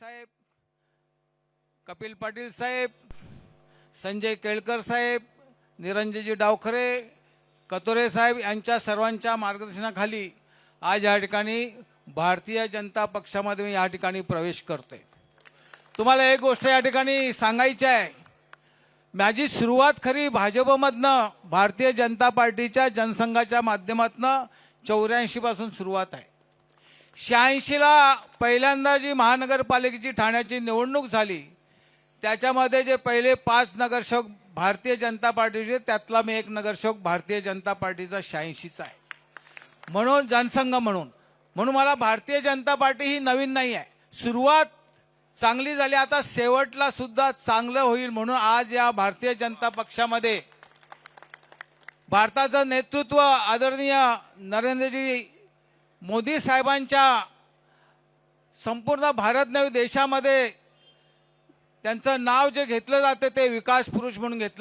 साहेब कपिल पाटील साहेब संजय केळकर साहेब निरंजनजी डावखरे कतोरे साहेब यांच्या सर्वांच्या मार्गदर्शनाखाली आज या ठिकाणी भारतीय जनता पक्षामध्ये मी या ठिकाणी प्रवेश करतोय. तुम्हाला एक गोष्ट या ठिकाणी सांगायची आहे. माझी सुरुवात खरी भाजपमधनं भारतीय जनता पार्टीच्या जनसंघाच्या माध्यमातनं चौऱ्याऐंशीपासून सुरुवात आहे. शहाऐंशीला पहिल्यांदा जी महानगरपालिकेची ठाण्याची निवडणूक झाली त्याच्यामध्ये जे पहिले पाच नगरसेवक भारतीय जनता पार्टीचे त्यातला मी एक नगरसेवक भारतीय जनता पार्टीचा शहाऐंशीचा आहे. म्हणून जनसंघ म्हणून. म्हणून मला भारतीय जनता पार्टी ही नवीन नाही आहे. सुरुवात चांगली झाली आता शेवटला सुद्धा चांगलं होईल म्हणून आज या भारतीय जनता पक्षामध्ये भारताचं नेतृत्व आदरणीय नरेंद्रजी मोदी साहेबांच्या संपूर्ण भारत नवी देशामध्ये त्यांचं नाव जे घेतलं जातं ते विकास पुरुष म्हणून घेतलं